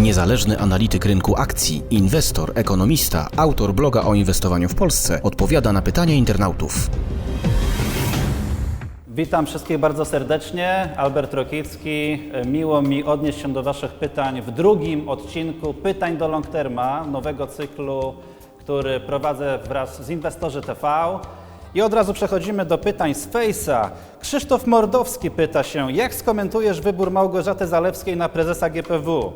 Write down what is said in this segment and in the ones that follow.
Niezależny analityk rynku akcji, inwestor, ekonomista, autor bloga o inwestowaniu w Polsce odpowiada na pytania internautów. Witam wszystkich bardzo serdecznie. Albert Rokicki. Miło mi odnieść się do Waszych pytań w drugim odcinku Pytań do Long Terma, nowego cyklu, który prowadzę wraz z Inwestorzy TV. I od razu przechodzimy do pytań z Face'a. Krzysztof Mordowski pyta się, jak skomentujesz wybór Małgorzaty Zalewskiej na prezesa GPW?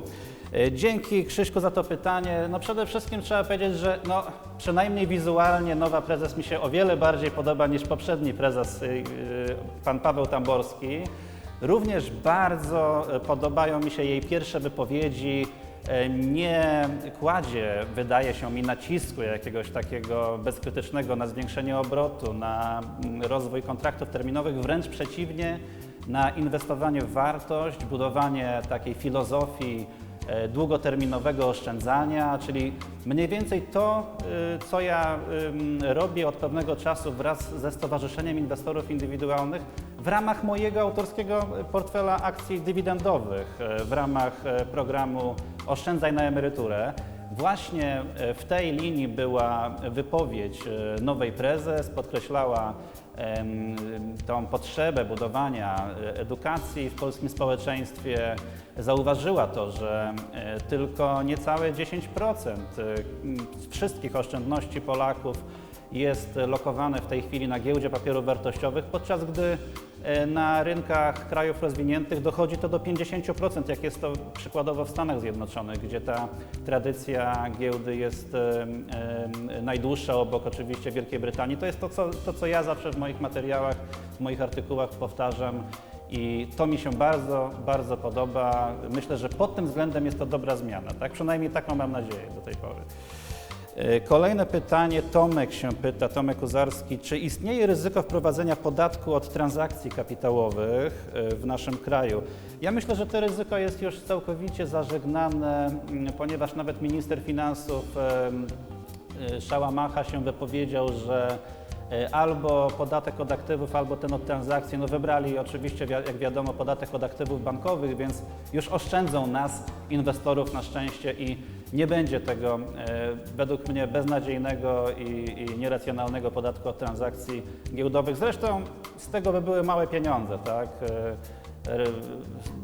E, Dzięki Krzyśku za to pytanie. No przede wszystkim trzeba powiedzieć, że no, przynajmniej wizualnie nowa prezes mi się o wiele bardziej podoba niż poprzedni prezes, y, y, pan Paweł Tamborski. Również bardzo e, podobają mi się jej pierwsze wypowiedzi. E, Nie kładzie, wydaje się mi, nacisku jakiegoś takiego bezkrytycznego na zwiększenie obrotu, na mm, rozwój kontraktów terminowych, wręcz przeciwnie, na inwestowanie w wartość, budowanie takiej filozofii długoterminowego oszczędzania, czyli mniej więcej to, y, co ja robię od pewnego czasu wraz ze Stowarzyszeniem Inwestorów Indywidualnych w ramach mojego autorskiego portfela akcji dywidendowych, e, w ramach e, programu Oszczędzaj na emeryturę. Właśnie e, w tej linii była wypowiedź e, nowej prezes, podkreślała tą potrzebę budowania e, edukacji w polskim społeczeństwie. Zauważyła to, że e, tylko niecałe 10% e, wszystkich oszczędności Polaków jest lokowane w tej chwili na giełdzie papierów wartościowych, podczas gdy e, na rynkach krajów rozwiniętych dochodzi to do 50%, jak jest to przykładowo w Stanach Zjednoczonych, gdzie ta tradycja giełdy jest em, em, najdłuższa obok oczywiście Wielkiej Brytanii. To jest to co, to, co ja zawsze w moich materiałach, w moich artykułach powtarzam i to mi się bardzo, bardzo podoba. Myślę, że pod tym względem jest to dobra zmiana, tak? Przynajmniej taką mam nadzieję do tej pory. E, Kolejne pytanie, Tomek się pyta, Tomek Uzarski, czy istnieje ryzyko wprowadzenia podatku od transakcji kapitałowych e, w naszym kraju? Ja myślę, że to ryzyko jest już całkowicie zażegnane, m, ponieważ nawet minister finansów e, Szałamacha się wypowiedział, że albo podatek od aktywów, albo ten od transakcji. No wybrali oczywiście, wi- jak wiadomo, podatek od aktywów bankowych, więc już oszczędzą nas, inwestorów na szczęście i nie będzie tego e, według mnie beznadziejnego i, i nieracjonalnego podatku od transakcji giełdowych. Zresztą z tego by były małe pieniądze, tak? E,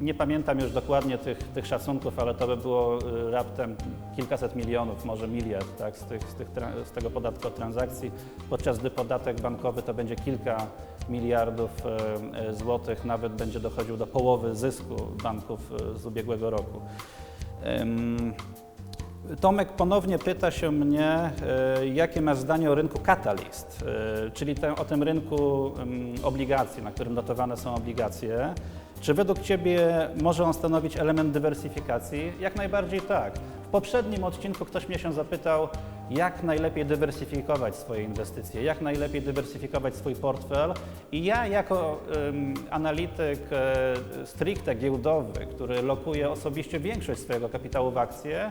Nie pamiętam już dokładnie tych, tych szacunków, ale to by było y, raptem kilkaset milionów, może miliard tak, z, tych, z, tych, z tego podatku od transakcji, podczas gdy podatek bankowy to będzie kilka miliardów e, e, złotych, nawet będzie dochodził do połowy zysku banków e, z ubiegłego roku. Tomek ponownie pyta się mnie, e, jakie masz zdanie o rynku Catalyst, e, czyli te, o tym rynku obligacji, na którym dotowane są obligacje. Czy według Ciebie może on stanowić element dywersyfikacji? Jak najbardziej tak. W poprzednim odcinku ktoś mnie się zapytał, jak najlepiej dywersyfikować swoje inwestycje, jak najlepiej dywersyfikować swój portfel. I ja jako em, analityk e, stricte giełdowy, który lokuje osobiście większość swojego kapitału w akcje,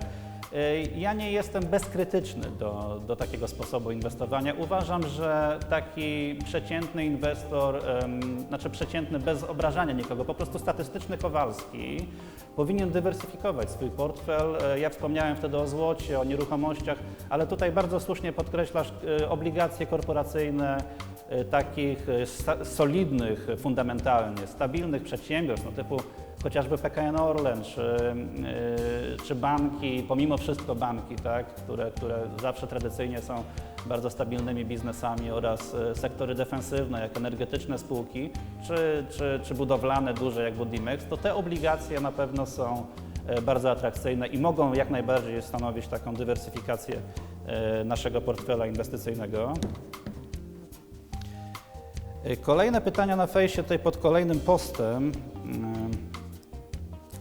Ja nie jestem bezkrytyczny do, do takiego sposobu inwestowania. Uważam, że taki przeciętny inwestor, znaczy przeciętny bez obrażania nikogo, po prostu statystyczny Kowalski, powinien dywersyfikować swój portfel. E, Ja wspomniałem wtedy o złocie, o nieruchomościach, ale tutaj bardzo słusznie podkreślasz e, obligacje korporacyjne e, takich solidnych, fundamentalnie, stabilnych przedsiębiorstw, no typu chociażby PKN Orlen, czy, yy, czy banki, pomimo wszystko banki, tak, które, które zawsze tradycyjnie są bardzo stabilnymi biznesami oraz y, sektory defensywne, jak energetyczne spółki, czy, czy, czy budowlane, duże jak Budimex, to te obligacje na pewno są y, bardzo atrakcyjne i mogą jak najbardziej stanowić taką dywersyfikację y, naszego portfela inwestycyjnego. Y, Kolejne pytania na fejsie tutaj pod kolejnym postem.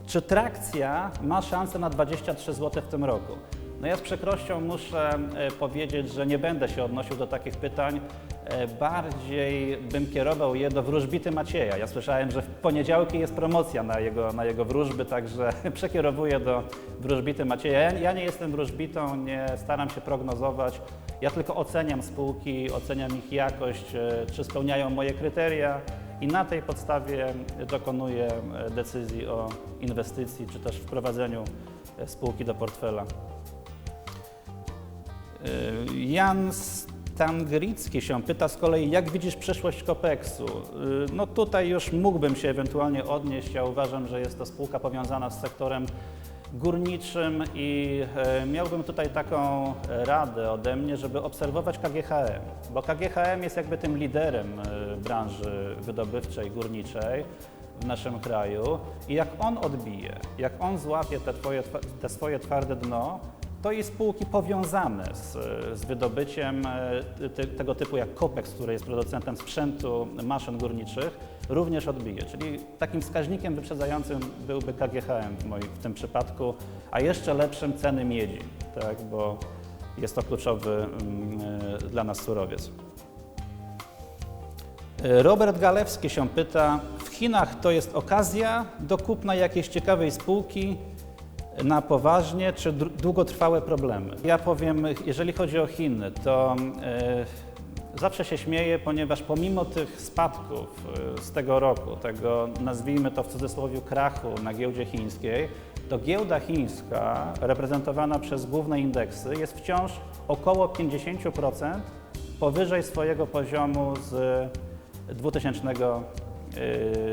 Czy trakcja ma szansę na 23 zł w tym roku? No ja z przykrością muszę e, powiedzieć, że nie będę się odnosił do takich pytań. E, Bardziej bym kierował je do wróżbity Macieja. Ja słyszałem, że w poniedziałki jest promocja na jego, na jego wróżby, także przekierowuję do wróżbity Macieja. Ja, ja nie jestem wróżbitą, nie staram się prognozować. Ja tylko oceniam spółki, oceniam ich jakość, e, czy spełniają moje kryteria i na tej podstawie dokonuje e, decyzji o inwestycji czy też wprowadzeniu e, spółki do portfela. Y, Jan Stangricki się pyta z kolei, jak widzisz przyszłość Kopeksu? Y, No tutaj już mógłbym się ewentualnie odnieść. Ja uważam, że jest to spółka powiązana z sektorem górniczym i e, miałbym tutaj taką radę ode mnie, żeby obserwować KGHM, bo KGHM jest jakby tym liderem e, branży wydobywczej, górniczej w naszym kraju. I jak on odbije, jak on złapie te, twoje, te swoje twarde dno, to i spółki powiązane z, z wydobyciem e, te, tego typu jak Copex, który jest producentem sprzętu maszyn górniczych, również odbije. Czyli takim wskaźnikiem wyprzedzającym byłby KGHM w, moim, w tym przypadku, a jeszcze lepszym ceny miedzi, tak, bo jest to kluczowy e, dla nas surowiec. Robert Galewski się pyta, w Chinach to jest okazja do kupna jakiejś ciekawej spółki na poważnie, czy długotrwałe problemy? Ja powiem, jeżeli chodzi o Chiny, to e, zawsze się śmieję, ponieważ pomimo tych spadków e, z tego roku, tego nazwijmy to w cudzysłowie krachu na giełdzie chińskiej, to giełda chińska reprezentowana przez główne indeksy jest wciąż około 50% powyżej swojego poziomu z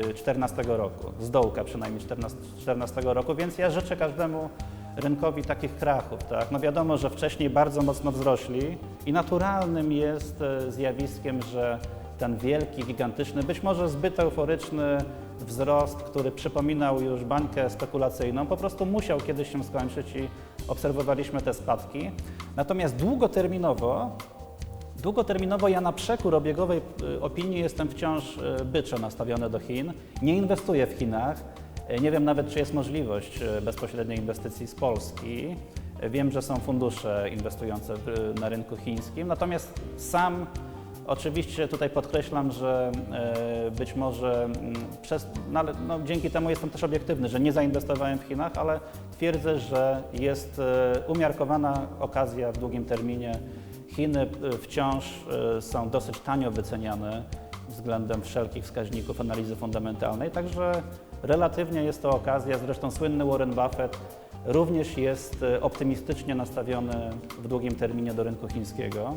2014 roku, z dołka przynajmniej 2014 roku, więc ja życzę każdemu rynkowi takich krachów. Tak? No wiadomo, że wcześniej bardzo mocno wzrośli i naturalnym jest e, zjawiskiem, że ten wielki, gigantyczny, być może zbyt euforyczny wzrost, który przypominał już bańkę spekulacyjną, po prostu musiał kiedyś się skończyć i obserwowaliśmy te spadki. Natomiast długoterminowo Długoterminowo ja na przekór obiegowej y, opinii jestem wciąż y, byczo nastawiony do Chin. Nie inwestuję w Chinach. Y, Nie wiem nawet, czy jest możliwość bezpośredniej inwestycji z Polski. Wiem, że są fundusze inwestujące na rynku chińskim, natomiast sam oczywiście tutaj podkreślam, że być może mm, przez, no, no, dzięki temu jestem też obiektywny, że nie zainwestowałem w Chinach, ale twierdzę, że jest umiarkowana okazja w długim terminie Chiny y, wciąż y, są dosyć tanio wyceniane względem wszelkich wskaźników analizy fundamentalnej, także relatywnie jest to okazja. Zresztą słynny Warren Buffett również jest y, optymistycznie nastawiony w długim terminie do rynku chińskiego.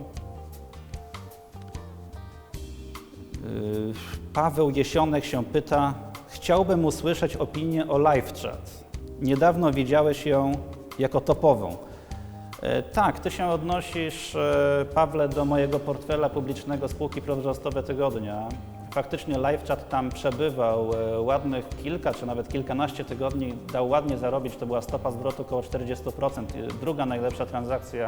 Paweł Jesionek się pyta, chciałbym usłyszeć opinię o LiveChat. Niedawno widziałeś ją jako topową. E, Tak, ty się odnosisz, e, Pawle, do mojego portfela publicznego spółki Prowrzostowe Tygodnia. Faktycznie LiveChat tam przebywał e, ładnych kilka czy nawet kilkanaście tygodni, dał ładnie zarobić, to była stopa zwrotu około 40%, e, druga najlepsza transakcja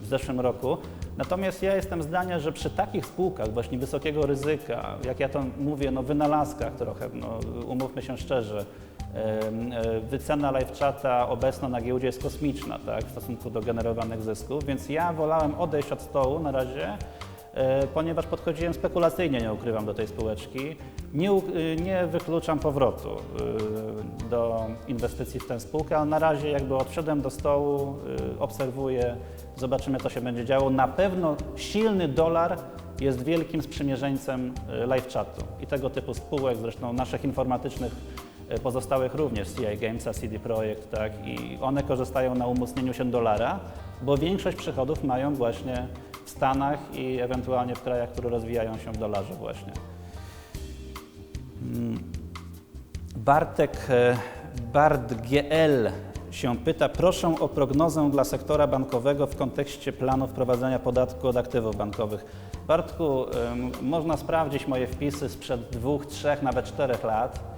w zeszłym roku. Natomiast ja jestem zdania, że przy takich spółkach właśnie wysokiego ryzyka, jak ja to mówię, no wynalazkach trochę, no, umówmy się szczerze, Wycena live chata obecna na giełdzie jest kosmiczna tak, w stosunku do generowanych zysków, więc ja wolałem odejść od stołu na razie, e, ponieważ podchodziłem spekulacyjnie, nie ukrywam, do tej spółeczki. Nie, y, nie wykluczam powrotu do inwestycji w tę spółkę, ale na razie jakby odszedłem do stołu, obserwuję, zobaczymy, co się będzie działo. Na pewno silny dolar jest wielkim sprzymierzeńcem live chatu i tego typu spółek, zresztą naszych informatycznych e, pozostałych również, CI Gamesa, CD Projekt, tak, i one korzystają na umocnieniu się dolara, bo większość przychodów mają właśnie w Stanach i ewentualnie w krajach, które rozwijają się w dolarze właśnie. Mm. Bartek e, Bart GL się pyta, proszę o prognozę dla sektora bankowego w kontekście planu wprowadzenia podatku od aktywów bankowych. Bartku, można sprawdzić moje wpisy sprzed dwóch, trzech, nawet czterech lat.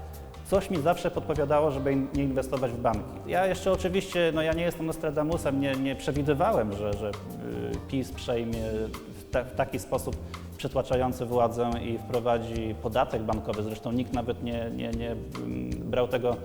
Coś mi zawsze podpowiadało, żeby nie inwestować w banki. Ja jeszcze oczywiście, no ja nie jestem Nostradamusem, nie, nie przewidywałem, że, że y, PiS przejmie w, ta, w taki sposób przytłaczający władzę i wprowadzi podatek bankowy. Zresztą nikt nawet nie, nie, nie mm, brał tego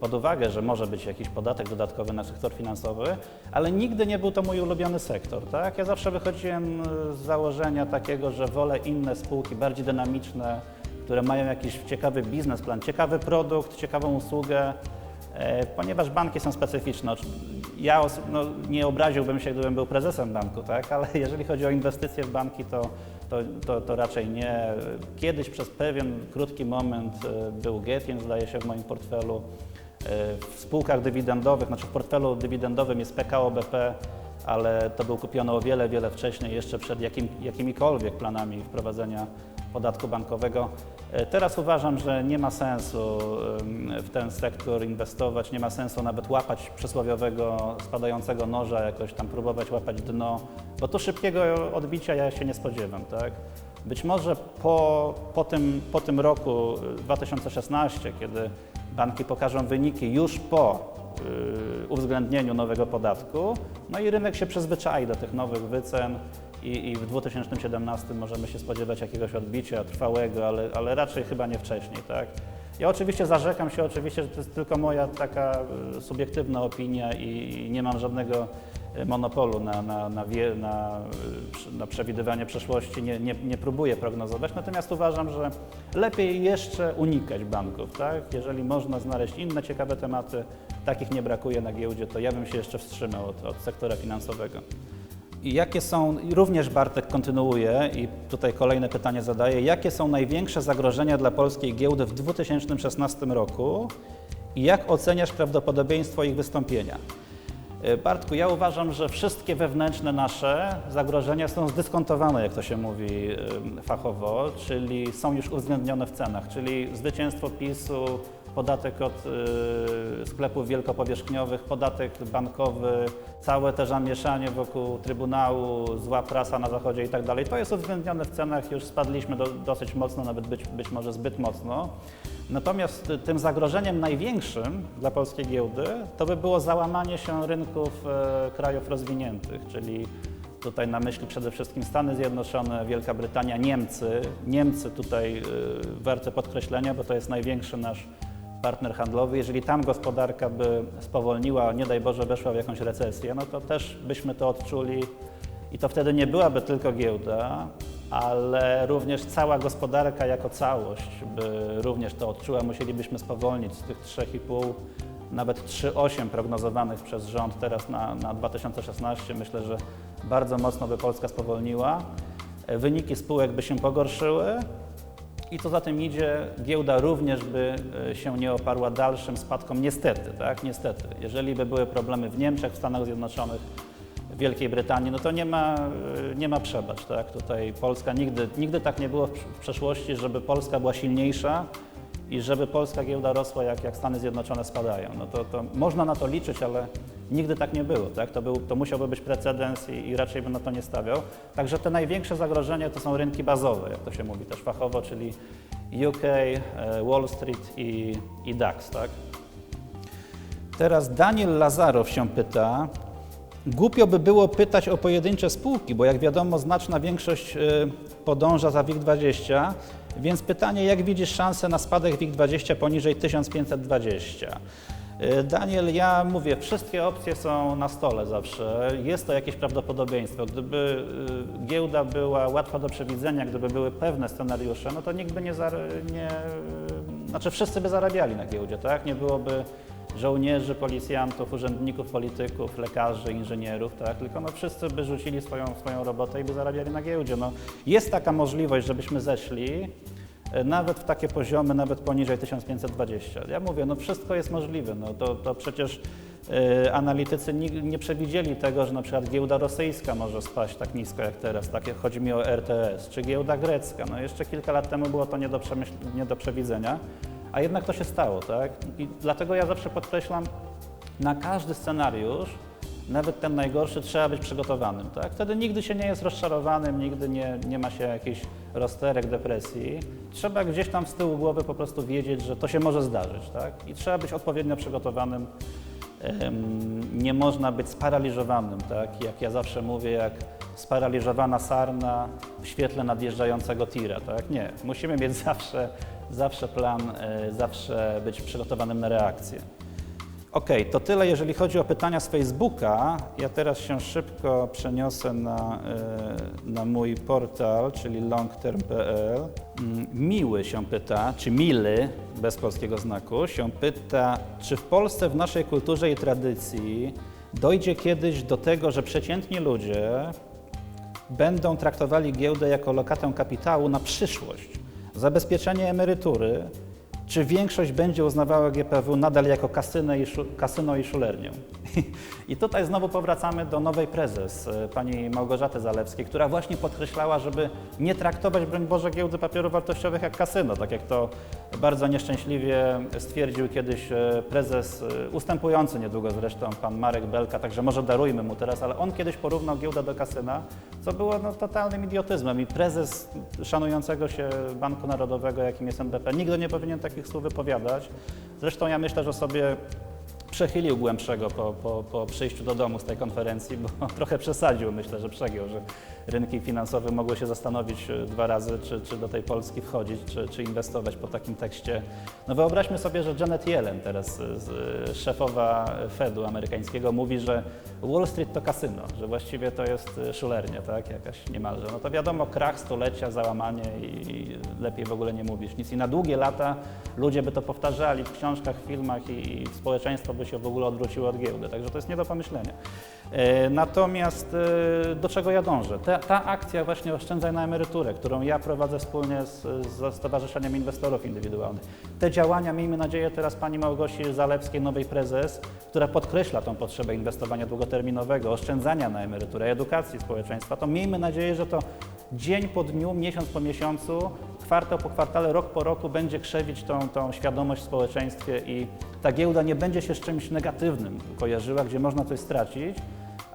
pod uwagę, że może być jakiś podatek dodatkowy na sektor finansowy, ale nigdy nie był to mój ulubiony sektor. Tak? Ja zawsze wychodziłem z założenia takiego, że wolę inne spółki, bardziej dynamiczne, które mają jakiś ciekawy biznesplan, ciekawy produkt, ciekawą usługę, e, ponieważ banki są specyficzne. Ja no, nie obraziłbym się, gdybym był prezesem banku, tak? ale jeżeli chodzi o inwestycje w banki, to to, to, to raczej nie. Kiedyś przez pewien krótki moment e, był Getin, zdaje się, w moim portfelu. E, W spółkach dywidendowych, znaczy w portfelu dywidendowym jest PKO BP, ale to był kupiony o wiele, wiele wcześniej, jeszcze przed jakim, jakimikolwiek planami wprowadzenia podatku bankowego. E, Teraz uważam, że nie ma sensu w ten sektor inwestować, nie ma sensu nawet łapać przysłowiowego spadającego noża, jakoś tam próbować łapać dno, bo tu szybkiego odbicia ja się nie spodziewam, tak? Być może po, po, tym, po tym roku y, 2016, kiedy banki pokażą wyniki już po y, uwzględnieniu nowego podatku, no i rynek się przyzwyczai do tych nowych wycen i, i w 2017 możemy się spodziewać jakiegoś odbicia trwałego, ale, ale raczej chyba nie wcześniej, tak? Ja oczywiście zarzekam się, oczywiście, że to jest tylko moja taka y, subiektywna opinia i nie mam żadnego y, monopolu na, na, na, wie, na, przy- na przewidywanie przyszłości, nie, nie, nie próbuję prognozować, natomiast uważam, że lepiej jeszcze unikać banków, tak? Jeżeli można znaleźć inne ciekawe tematy, takich nie brakuje na giełdzie, to ja bym się jeszcze wstrzymał od, od sektora finansowego. I jakie są, również Bartek kontynuuje i tutaj kolejne pytanie zadaje, jakie są największe zagrożenia dla polskiej giełdy w 2016 roku i jak oceniasz prawdopodobieństwo ich wystąpienia? E, Bartku, ja uważam, że wszystkie wewnętrzne nasze zagrożenia są zdyskontowane, jak to się mówi fachowo, czyli są już uwzględnione w cenach, czyli zwycięstwo PiSu, podatek od y, sklepów wielkopowierzchniowych, podatek bankowy, całe te zamieszanie wokół Trybunału, zła prasa na Zachodzie i tak dalej. To jest uwzględnione w cenach, już spadliśmy do, dosyć mocno, nawet być, być może zbyt mocno. Natomiast tym zagrożeniem największym dla polskiej giełdy to by było załamanie się rynków e, krajów rozwiniętych, czyli Tutaj na myśli przede wszystkim Stany Zjednoczone, Wielka Brytania, Niemcy. Niemcy tutaj warte podkreślenia, bo to jest największy nasz partner handlowy. Jeżeli tam gospodarka by spowolniła, nie daj Boże weszła w jakąś recesję, no to też byśmy to odczuli i to wtedy nie byłaby tylko giełda, ale również cała gospodarka jako całość by również to odczuła. Musielibyśmy spowolnić z tych 3,5 nawet 3,8 prognozowanych przez rząd teraz na, na 2016. Myślę, że bardzo mocno by Polska spowolniła. E, Wyniki spółek by się pogorszyły i co za tym idzie, giełda również by e, się nie oparła dalszym spadkom. Niestety, tak? Niestety. Jeżeli by były problemy w Niemczech, w Stanach Zjednoczonych, w Wielkiej Brytanii, no to nie ma, e, nie ma przebacz, tak? Tutaj Polska nigdy, nigdy tak nie było w w przeszłości, żeby Polska była silniejsza i żeby polska giełda rosła, jak, jak Stany Zjednoczone spadają. No to, to można na to liczyć, ale nigdy tak nie było. Tak? To, był, to musiałby być precedens i, i raczej bym na to nie stawiał. Także te największe zagrożenia to są rynki bazowe, jak to się mówi też fachowo, czyli UK, e, Wall Street i, i DAX. Tak? Teraz Daniel Lazarow się pyta, Głupio by było pytać o pojedyncze spółki, bo jak wiadomo, znaczna większość y, podąża za WIG20, więc pytanie, jak widzisz szansę na spadek WIG20 poniżej 1520? Y, Daniel, ja mówię, wszystkie opcje są na stole zawsze. Jest to jakieś prawdopodobieństwo. Gdyby y, giełda była łatwa do przewidzenia, gdyby były pewne scenariusze, no to nikt by nie, nie znaczy wszyscy by zarabiali na giełdzie, tak? Nie byłoby żołnierzy, policjantów, urzędników, polityków, lekarzy, inżynierów, tak? tylko no, wszyscy by rzucili swoją, swoją robotę i by zarabiali na giełdzie. No, jest taka możliwość, żebyśmy zeszli e, nawet w takie poziomy, nawet poniżej 1520. Ja mówię, no wszystko jest możliwe. No, to, to przecież e, analitycy nie, nie przewidzieli tego, że na przykład giełda rosyjska może spaść tak nisko jak teraz. Tak, chodzi mi o RTS, czy giełda grecka. No, jeszcze kilka lat temu było to nie do, nie do przewidzenia. A jednak to się stało, tak? I dlatego ja zawsze podkreślam, na każdy scenariusz, nawet ten najgorszy, trzeba być przygotowanym, tak? Wtedy nigdy się nie jest rozczarowanym, nigdy nie, nie ma się jakichś rozterek, depresji. Trzeba gdzieś tam z tyłu głowy po prostu wiedzieć, że to się może zdarzyć, tak? I trzeba być odpowiednio przygotowanym. Em, Nie można być sparaliżowanym, tak? Jak ja zawsze mówię, jak sparaliżowana sarna w świetle nadjeżdżającego tira, tak? Nie, musimy mieć zawsze, zawsze plan, e, zawsze być przygotowanym na reakcję. Ok, to tyle, jeżeli chodzi o pytania z Facebooka. Ja teraz się szybko przeniosę na, e, na mój portal, czyli longterm.pl. Mm, Miły się pyta, czy Mily, bez polskiego znaku, się pyta, czy w Polsce w naszej kulturze i tradycji dojdzie kiedyś do tego, że przeciętni ludzie będą traktowali giełdę jako lokatę kapitału na przyszłość, zabezpieczenie emerytury, czy większość będzie uznawała GPW nadal jako kasyno i, kasyno i szulernię? I tutaj znowu powracamy do nowej prezes, pani Małgorzaty Zalewskiej, która właśnie podkreślała, żeby nie traktować, broń Boże, giełdy papierów wartościowych jak kasyno, tak jak to bardzo nieszczęśliwie stwierdził kiedyś e, prezes, e, ustępujący niedługo zresztą, pan Marek Belka, także może darujmy mu teraz, ale on kiedyś porównał giełdę do kasyna, co było no, totalnym idiotyzmem i prezes szanującego się Banku Narodowego, jakim jest NBP, nigdy nie powinien takich słów wypowiadać. Zresztą ja myślę, że sobie przechylił głębszego po, po, po przyjściu do domu z tej konferencji, bo trochę przesadził, myślę, że przegiął, że rynki finansowe mogły się zastanowić e, dwa razy, czy, czy do tej Polski wchodzić, czy, czy inwestować po takim tekście. No wyobraźmy sobie, że Janet Yellen, teraz e, e, szefowa Fedu amerykańskiego, mówi, że Wall Street to kasyno, że właściwie to jest szulernia, tak, jakaś niemalże. No to wiadomo, krach, stulecia, załamanie i, i lepiej w ogóle nie mówić nic. I na długie lata ludzie by to powtarzali w książkach, filmach i, i społeczeństwo by się w ogóle odwróciło od giełdy, także to jest nie do pomyślenia. E, Natomiast e, do czego ja dążę? Ta, ta akcja właśnie Oszczędzaj na emeryturę, którą ja prowadzę wspólnie z, z Stowarzyszeniem Inwestorów Indywidualnych. Te działania, miejmy nadzieję teraz pani Małgosi Zalewskiej, nowej prezes, która podkreśla tą potrzebę inwestowania długoterminowego, oszczędzania na emeryturę, edukacji społeczeństwa, to miejmy nadzieję, że to dzień po dniu, miesiąc po miesiącu, kwartał po kwartale, rok po roku będzie krzewić tą, tą świadomość w społeczeństwie i ta giełda nie będzie się z czymś negatywnym kojarzyła, gdzie można coś stracić,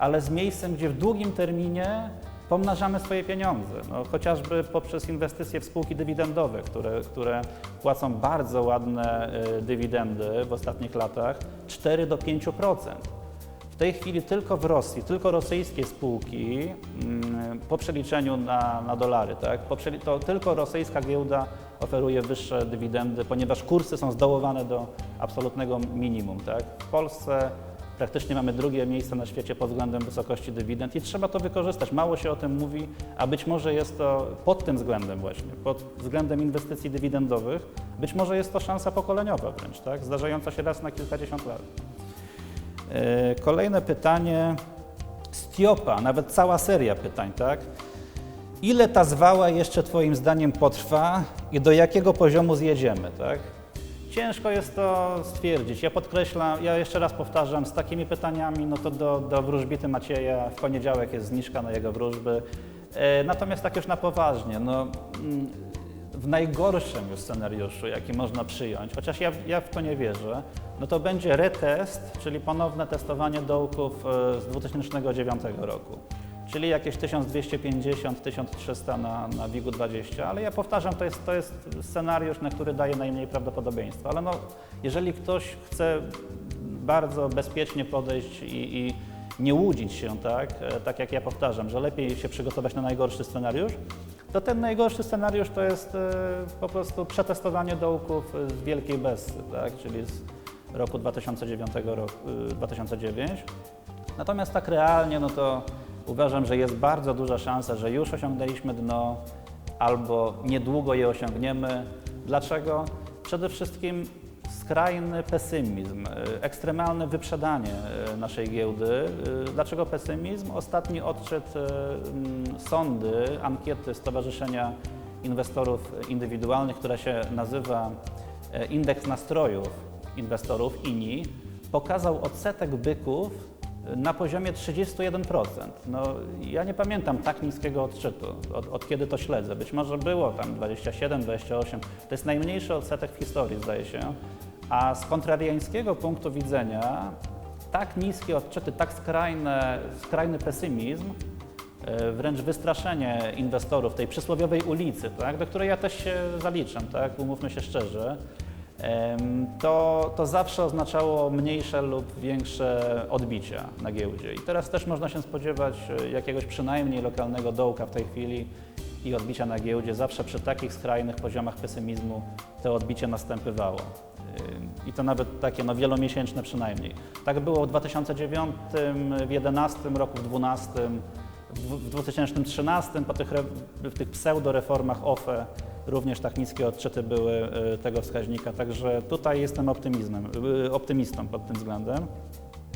ale z miejscem, gdzie w długim terminie pomnażamy swoje pieniądze, no, chociażby poprzez inwestycje w spółki dywidendowe, które, które płacą bardzo ładne y, dywidendy w ostatnich latach, 4 do 5%. W tej chwili tylko w Rosji, tylko rosyjskie spółki mm, po przeliczeniu na, na dolary, tak, to tylko rosyjska giełda oferuje wyższe dywidendy, ponieważ kursy są zdołowane do absolutnego minimum. Tak. W Polsce praktycznie mamy drugie miejsce na świecie pod względem wysokości dywidend i trzeba to wykorzystać. Mało się o tym mówi, a być może jest to pod tym względem właśnie, pod względem inwestycji dywidendowych, być może jest to szansa pokoleniowa wręcz, tak, zdarzająca się raz na kilkadziesiąt lat. E, Kolejne pytanie. Stiopa, nawet cała seria pytań, tak? Ile ta zwała jeszcze Twoim zdaniem potrwa i do jakiego poziomu zjedziemy, tak? Ciężko jest to stwierdzić. Ja podkreślam, ja jeszcze raz powtarzam, z takimi pytaniami, no to do, do wróżbity Macieja, w poniedziałek jest zniżka na jego wróżby. E, natomiast tak już na poważnie, no, mm, w najgorszym już scenariuszu, jaki można przyjąć, chociaż ja, ja w to nie wierzę, no to będzie retest, czyli ponowne testowanie dołków e, z 2009 roku. Czyli jakieś 1250-1300 na, na WIG-u 20, ale ja powtarzam, to jest, to jest scenariusz, na który daje najmniej prawdopodobieństwa. Ale no, jeżeli ktoś chce bardzo bezpiecznie podejść i, i nie łudzić się, tak, e, tak jak ja powtarzam, że lepiej się przygotować na najgorszy scenariusz, to ten najgorszy scenariusz to jest e, po prostu przetestowanie dołków z Wielkiej Bessy, tak, czyli z roku 2009, roku, e, 2009. Natomiast tak realnie, no to uważam, że jest bardzo duża szansa, że już osiągnęliśmy dno albo niedługo je osiągniemy. Dlaczego? Przede wszystkim skrajny pesymizm, e, ekstremalne wyprzedanie e, naszej giełdy. E, Dlaczego pesymizm? Ostatni odczyt mm, sądy, ankiety Stowarzyszenia Inwestorów Indywidualnych, która się nazywa e, Indeks Nastrojów Inwestorów INI, pokazał odsetek byków na poziomie 31%. No, ja nie pamiętam tak niskiego odczytu, od, od kiedy to śledzę. Być może było tam 27, 28. To jest najmniejszy odsetek w historii, zdaje się. A z kontrariańskiego punktu widzenia tak niskie odczyty, tak skrajne, skrajny pesymizm, e, wręcz wystraszenie inwestorów tej przysłowiowej ulicy, tak, do której ja też się zaliczam, tak, umówmy się szczerze, to, to zawsze oznaczało mniejsze lub większe odbicia na giełdzie. I teraz też można się spodziewać e, jakiegoś przynajmniej lokalnego dołka w tej chwili i odbicia na giełdzie. Zawsze przy takich skrajnych poziomach pesymizmu to odbicie następowało. Ym, I to nawet takie no, wielomiesięczne przynajmniej. Tak było w 2009, w 2011 roku, w 2012, w dwu- w 2013, po tych, w tych pseudoreformach OFE również tak niskie odczyty były y, tego wskaźnika. Także tutaj jestem optymizmem, y, optymistą pod tym względem.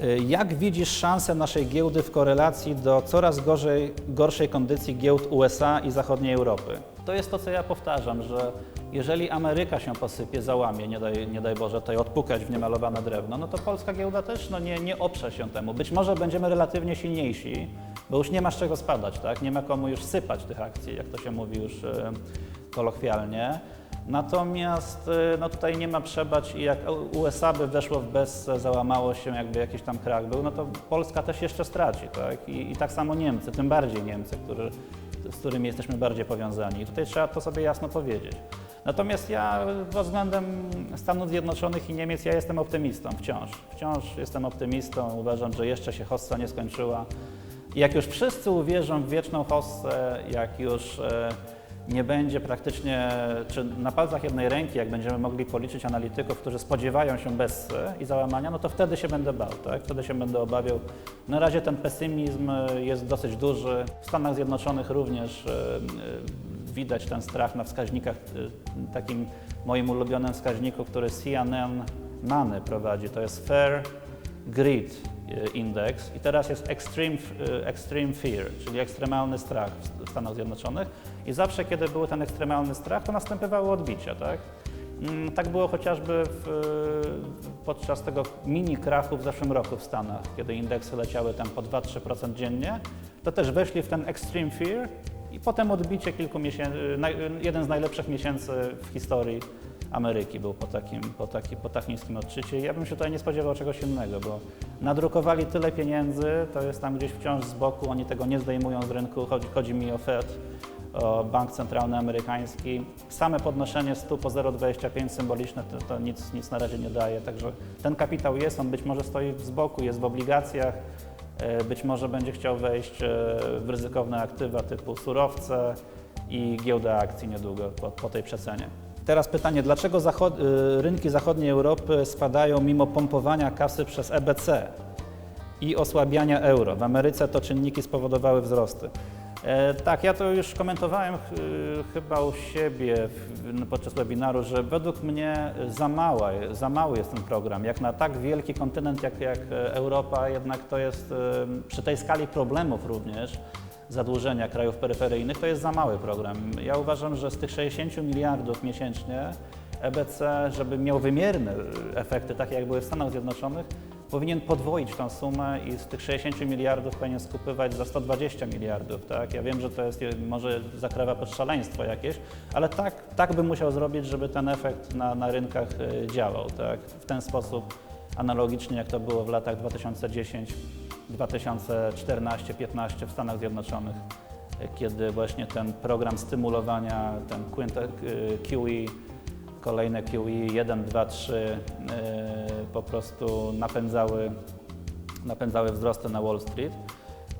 Y, Jak widzisz szansę naszej giełdy w korelacji do coraz gorzej, gorszej kondycji giełd USA i zachodniej Europy? To jest to, co ja powtarzam, że jeżeli Ameryka się posypie, załamie, nie daj, nie daj Boże, tutaj odpukać w niemalowane drewno, no to polska giełda też no nie, nie oprze się temu. Być może będziemy relatywnie silniejsi, bo już nie ma z czego spadać, tak? Nie ma komu już sypać tych akcji, jak to się mówi już e, kolokwialnie. Natomiast y, no tutaj nie ma przebacz i jak USA by weszło w bez, załamało się, jakby jakiś tam krach był, no to Polska też jeszcze straci, tak? I, i tak samo Niemcy, tym bardziej Niemcy, którzy, z którymi jesteśmy bardziej powiązani. I tutaj trzeba to sobie jasno powiedzieć. Natomiast ja pod względem Stanów Zjednoczonych i Niemiec ja jestem optymistą wciąż. Wciąż jestem optymistą. Uważam, że jeszcze się hossa nie skończyła. I jak już wszyscy uwierzą w wieczną hossę, jak już e, nie będzie praktycznie, czy na palcach jednej ręki, jak będziemy mogli policzyć analityków, którzy spodziewają się bez i załamania, no to wtedy się będę bał, tak? wtedy się będę obawiał. Na razie ten pesymizm e, jest dosyć duży. W Stanach Zjednoczonych również e, e, widać ten strach na wskaźnikach, e, takim moim ulubionym wskaźniku, który CNN Money prowadzi, to jest Fair Greed e, Index i teraz jest extreme, e, extreme Fear, czyli ekstremalny strach w Stanach Zjednoczonych i zawsze, kiedy był ten ekstremalny strach, to następowało odbicie, tak? Mm, Tak było chociażby w, e, podczas tego mini krachu w zeszłym roku w Stanach, kiedy indeksy leciały tam po 2-3% dziennie, to też weszli w ten extreme fear i potem odbicie kilku miesięcy, jeden z najlepszych miesięcy w historii Ameryki był po takim, po, taki, po tak niskim odczycie. Ja bym się tutaj nie spodziewał czegoś innego, bo nadrukowali tyle pieniędzy, to jest tam gdzieś wciąż z boku, oni tego nie zdejmują z rynku, chodzi, chodzi mi o Fed, Bank Centralny Amerykański. Same podnoszenie stóp o 0,25 symboliczne to, to nic, nic na razie nie daje, także ten kapitał jest, on być może stoi z boku, jest w obligacjach, e, być może będzie chciał wejść e, w ryzykowne aktywa typu surowce i giełdę akcji niedługo po, po tej przecenie. Teraz pytanie, dlaczego zachod- y, rynki zachodniej Europy spadają mimo pompowania kasy przez EBC i osłabiania euro? W Ameryce to czynniki spowodowały wzrosty. E, tak, ja to już komentowałem chyba u siebie podczas webinaru, że według mnie za, mała, za mały jest ten program. Jak na tak wielki kontynent jak, jak e, Europa, jednak to jest przy tej skali problemów również zadłużenia krajów peryferyjnych, to jest za mały program. Ja uważam, że z tych 60 miliardów miesięcznie EBC, żeby miał wymierne efekty, takie jak były w Stanach Zjednoczonych, powinien podwoić tą sumę i z tych 60 miliardów powinien skupywać za 120 miliardów. Tak? Ja wiem, że to jest może zakrawa pod szaleństwo jakieś, ale tak, tak by musiał zrobić, żeby ten efekt na, na rynkach e, działał. Tak? W ten sposób analogicznie jak to było w latach 2010 2014-15 w Stanach Zjednoczonych, kiedy właśnie ten program stymulowania, ten QE, kolejne QE 1, 2, 3 y, po prostu napędzały, napędzały wzrosty na Wall Street.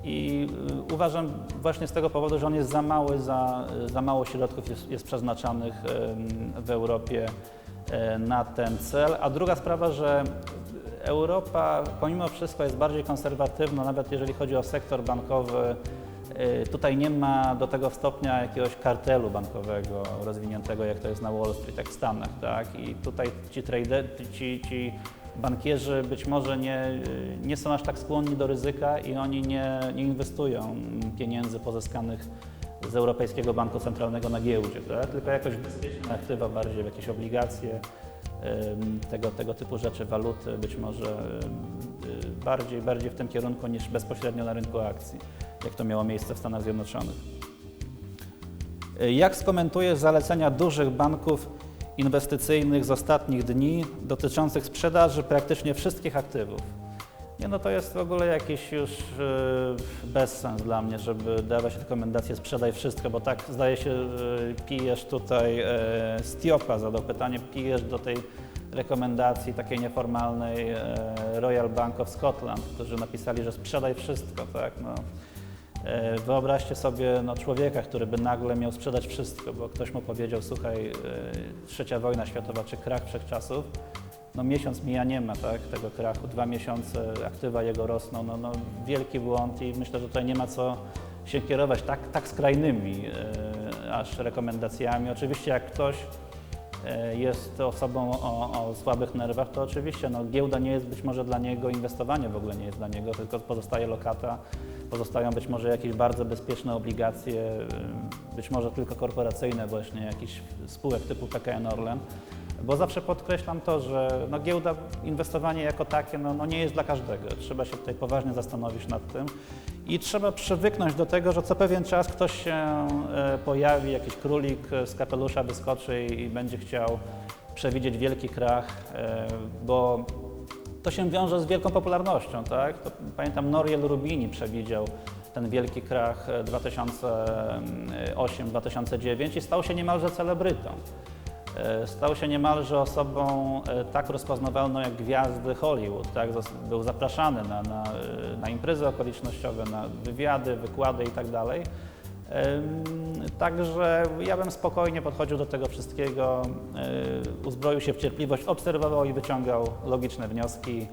I y, uważam właśnie z tego powodu, że on jest za mały, za, za mało środków jest, jest przeznaczanych w Europie y, na ten cel. A druga sprawa, że Europa pomimo wszystko jest bardziej konserwatywna, nawet jeżeli chodzi o sektor bankowy. Y, Tutaj nie ma do tego stopnia jakiegoś kartelu bankowego rozwiniętego, jak to jest na Wall Street, jak w Stanach. Tak? I tutaj ci, trader, ci, ci bankierzy być może nie, nie są aż tak skłonni do ryzyka i oni nie, nie inwestują pieniędzy pozyskanych z Europejskiego Banku Centralnego na giełdzie, tak? tylko jakoś bezpieczne aktywa, bardziej w jakieś obligacje, tego, tego typu rzeczy, waluty, być może y, bardziej, bardziej w tym kierunku niż bezpośrednio na rynku akcji, jak to miało miejsce w Stanach Zjednoczonych. Y, Jak skomentujesz zalecenia dużych banków inwestycyjnych z ostatnich dni dotyczących sprzedaży praktycznie wszystkich aktywów? Nie, no to jest w ogóle jakiś już yy, bezsens dla mnie, żeby dawać rekomendacje sprzedaj wszystko, bo tak zdaje się yy, pijesz tutaj, Stiopa zadał pytanie, pijesz do tej rekomendacji takiej nieformalnej Royal Bank of Scotland, którzy napisali, że sprzedaj wszystko, tak, no. E, Wyobraźcie sobie no, człowieka, który by nagle miał sprzedać wszystko, bo ktoś mu powiedział, słuchaj, e, trzecia wojna światowa czy krach wszechczasów, no miesiąc mija nie ma tak, tego krachu, dwa miesiące aktywa jego rosną, no, no wielki błąd i myślę, że tutaj nie ma co się kierować tak, tak skrajnymi e, aż rekomendacjami. Oczywiście jak ktoś jest osobą o, o słabych nerwach, to oczywiście no, giełda nie jest być może dla niego, inwestowanie w ogóle nie jest dla niego, tylko pozostaje lokata, pozostają być może jakieś bardzo bezpieczne obligacje, y, być może tylko korporacyjne właśnie, jakichś spółek typu PKN Orlen. Bo zawsze podkreślam to, że no, giełda, inwestowanie jako takie no, no, nie jest dla każdego. Trzeba się tutaj poważnie zastanowić nad tym i trzeba przywyknąć do tego, że co pewien czas ktoś się e, pojawi, jakiś królik z kapelusza wyskoczy i, będzie chciał przewidzieć wielki krach, e, bo to się wiąże z wielką popularnością, tak? To, pamiętam Noriel Rubini przewidział ten wielki krach e, 2008-2009 i stał się niemalże celebrytą. E, Stał się niemalże osobą e, tak rozpoznawalną jak gwiazdy Hollywood. Tak? Był zapraszany na, na, e, na imprezy okolicznościowe, na wywiady, wykłady itd. Także ja bym spokojnie podchodził do tego wszystkiego, e, uzbroił się w cierpliwość, obserwował i wyciągał logiczne wnioski.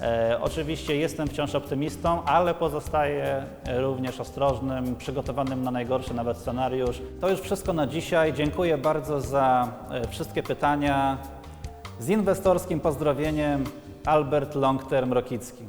E, oczywiście jestem wciąż optymistą, ale pozostaję również ostrożnym, przygotowanym na najgorszy nawet scenariusz. To już wszystko na dzisiaj. Dziękuję bardzo za e, wszystkie pytania. Z inwestorskim pozdrowieniem Albert Longterm Rokicki.